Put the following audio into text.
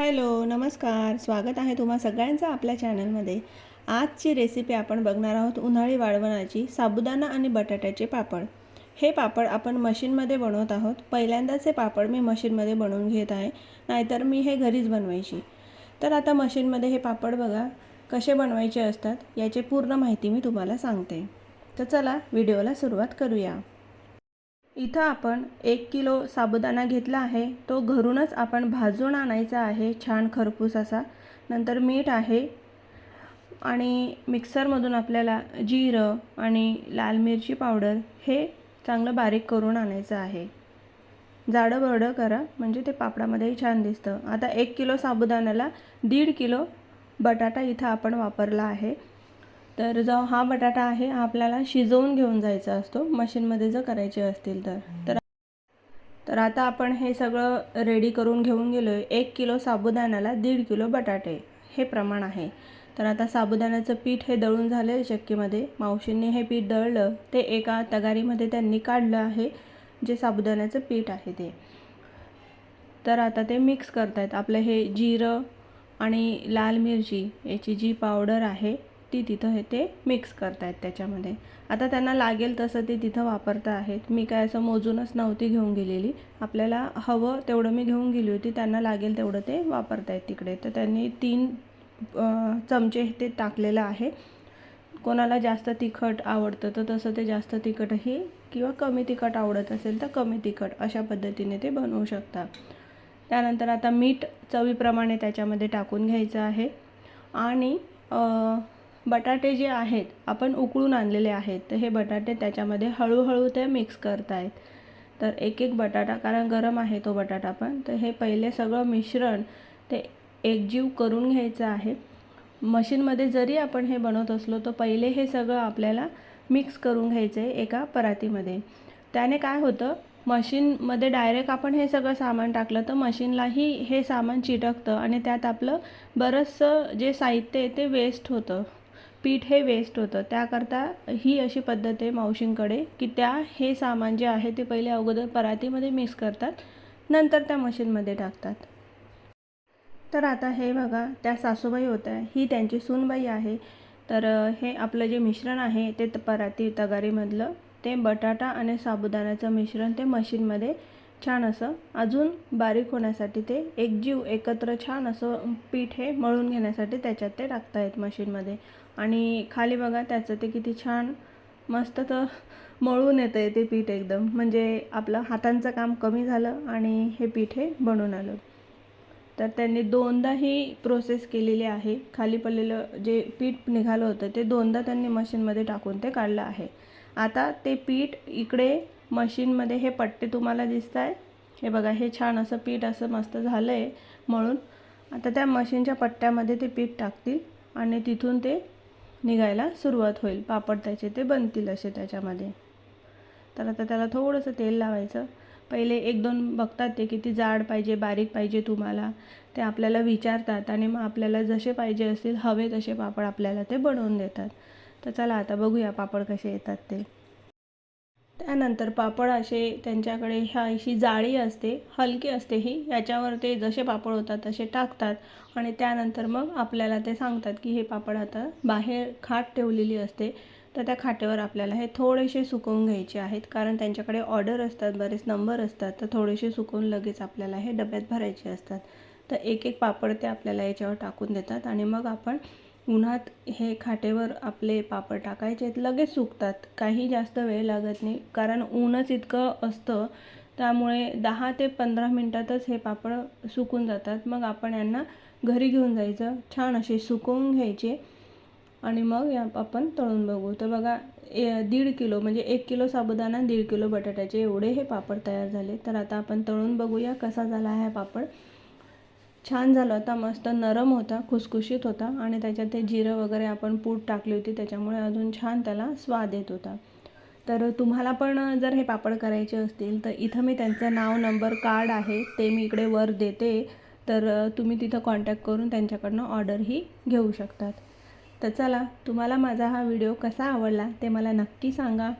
Hello नमस्कार. स्वागत आहे तुम्हा सगळ्यांचं आपल्या चॅनलमध्ये. आजची रेसिपी आपण बघणार आहोत उन्हाळी वाळवणाची साबुदाणा आणि बटाट्याचे पापड. हे पापड आपण मशीनमध्ये बनवत आहोत. पहिल्यांदाच हे पापड मी मशीनमध्ये बनवून घेत आहे नाहीतर मी हे घरीच बनवायची. तर आता मशीनमध्ये हे पापड बघा कसे बनवायचे असतात याची पूर्ण माहिती मी तुम्हाला सांगते. तर चला व्हिडिओला सुरुवात करूया. इथं आपण एक किलो साबुदाणा घेतला आहे. तो घरूनच आपण भाजून आणायचा आहे. छान खरपूस असा. नंतर मीठ आहे. आणि मिक्सरमधून आपल्याला जिरं आणि लाल मिरची पावडर हे चांगलं बारीक करून आणायचं आहे. जाडं बरडं करा. म्हणजे ते पापडामध्येही छान दिसतं. आता एक किलो साबुदाण्याला दीड किलो बटाटा इथं आपण वापरला आहे. तर जो हा बटाटा आहे हा आपल्याला शिजवून घेऊन जायचा असतो. मशीनमध्ये जर करायचे असतील तर. तर तर आता आपण हे सगळं रेडी करून घेऊन गेलो आहे एक किलो साबुदाण्याला दीड किलो बटाटे. हे प्रमाण आहे. तर आता साबुदाण्याचं पीठ हे दळून झालं आहे चक्कीमध्ये. मावशींनी हे पीठ दळलं. ते एका तगारीमध्ये त्यांनी काढलं आहे जे साबुदाण्याचं पीठ आहे ते. तर आता ते मिक्स करतायत. आपलं हे जिरं आणि लाल मिरची याची जी पावडर आहे ती तिथं हे ते मिक्स करतायत त्याच्यामध्ये. आता त्यांना लागेल तसं ते तिथं वापरता आहेत. मी काय असं मोजूनच नव्हती घेऊन गेलेली. आपल्याला हवं तेवढं मी घेऊन गेली होती. त्यांना लागेल तेवढं ते वापरतायत तिकडे. तर त्यांनी तीन चमचे ते टाकलेलं आहे. कोणाला जास्त तिखट आवडतं तर तसं ते जास्त तिखटही किंवा कमी तिखट आवडत असेल तर कमी तिखट अशा पद्धतीने ते बनवू शकता. त्यानंतर आता मीठ चवीप्रमाणे त्याच्यामध्ये टाकून घ्यायचं आहे. आणि बटाटे जे आहेत आपण उकळून आणलेले आहेत तर हे बटाटे त्याच्यामध्ये हळूहळू ते मिक्स करतायत. तर एक एक बटाटा कारण गरम आहे तो बटाटा पण तर हे पहिले सगळं मिश्रण ते एकजीव करून घ्यायचं आहे. मशीनमध्ये जरी आपण हे बनवत असलो तर पहिले हे सगळं आपल्याला मिक्स करून घ्यायचं आहे एका परातीमध्ये. त्याने काय होतं मशीनमध्ये डायरेक्ट आपण हे सगळं सामान टाकलं तर मशीनलाही हे सामान चिटकतं आणि त्यात आपलं बरंचसं जे साहित्य आहे ते वेस्ट होतं. पीठ हे वेस्ट होतं. त्याकरता ही अशी पद्धत आहे मावशींकडे की त्या हे सामान जे आहे ते पहिले अगोदर परातीमध्ये मिक्स करतात नंतर त्या मशीनमध्ये टाकतात. तर आता हे बघा त्या सासूबाई होत्या. ही त्यांची सूनबाई आहे. तर हे आपलं जे मिश्रण आहे ते पराती तगारीमधलं ते बटाटा आणि साबुदाण्याचं मिश्रण ते मशीनमध्ये छान असं. अजून बारीक होण्यासाठी ते एकजीव एकत्र छान असं पीठ हे मळून घेण्यासाठी त्याच्यात ते टाकतायत मशीनमध्ये. आणि खाली बघा त्याचं ते किती छान मस्त तर मळून येतं आहे ते पीठ एकदम. म्हणजे आपलं हातांचं काम कमी झालं आणि हे पीठ हे बनून आलं. तर त्यांनी दोनदा ही प्रोसेस केलेली आहे. खाली पडलेलं जे पीठ निघालं होतं ते दोनदा त्यांनी मशीनमध्ये टाकून ते काढलं आहे. आता ते पीठ इकडे मशीनमध्ये हे पट्टे तुम्हाला दिसत आहे हे बघा हे छान असं पीठ असं मस्त झालं आहे म्हणून आता त्या मशीनच्या पट्ट्यामध्ये ते पीठ टाकतील आणि तिथून ते निघायला सुरुवात होईल. पापड त्याचे ते बनतील असे त्याच्यामध्ये. तर आता त्याला थोडंसं तेल लावायचं. पहिले एक दोन बघतात ते किती जाड पाहिजे बारीक पाहिजे तुम्हाला. ते आपल्याला विचारतात आणि मग आपल्याला जसे पाहिजे असतील हवे तसे पापड आपल्याला ते बनवून देतात. तर चला आता बघूया पापड कसे येतात ते. त्यानंतर पापड असे त्यांच्याकडे ह्या अशी जाळी असते हलकी असते ही. याच्यावर ते जसे पापड होतात तसे टाकतात आणि त्यानंतर मग आपल्याला ते सांगतात की हे पापड आता बाहेर खाट ठेवलेली असते. तर त्या खाटेवर आपल्याला हे थोडेसे सुकवून घ्यायचे आहेत. कारण त्यांच्याकडे ऑर्डर असतात बरेच नंबर असतात. तर थोडेसे सुकवून लगेच आपल्याला हे डब्यात भरायचे असतात. तर एक एक पापड ते आपल्याला याच्यावर टाकून देतात आणि मग आपण उन्हात हे खाटेवर आपले पापड टाकायचे लगेच सुकतात. काही जास्त वेळ लागत नाही. कारण ऊनच इतकं असतं. त्यामुळे दहा ते पंधरा मिनटातच हे पापड सुकून जातात. मग आपण यांना घरी घेऊन जायचं. छान असे सुकवून घ्यायचे. आणि मग या आपण तळून बघू. तर बघा ए दीड किलो म्हणजे एक किलो साबुदाणा दीड किलो बटाट्याचे एवढे हे पापड तयार झाले. तर आता आपण तळून बघूया कसा झाला हा पापड. छान झाला होता मस्त नरम होता खुसखुशीत होता आणि त्याच्यात ते जिरं वगैरे आपण पूड टाकली होती त्याच्यामुळे अजून छान त्याला स्वाद येत होता. तर तुम्हाला पण जर हे पापड करायचे असतील तर इथं मी त्यांचं नाव नंबर कार्ड आहे ते मी इकडे वर देते. तर तुम्ही तिथं कॉन्टॅक्ट करून त्यांच्याकडनं ऑर्डरही घेऊ शकतात. तर चला तुम्हाला माझा हा व्हिडिओ कसा आवडला ते मला नक्की सांगा.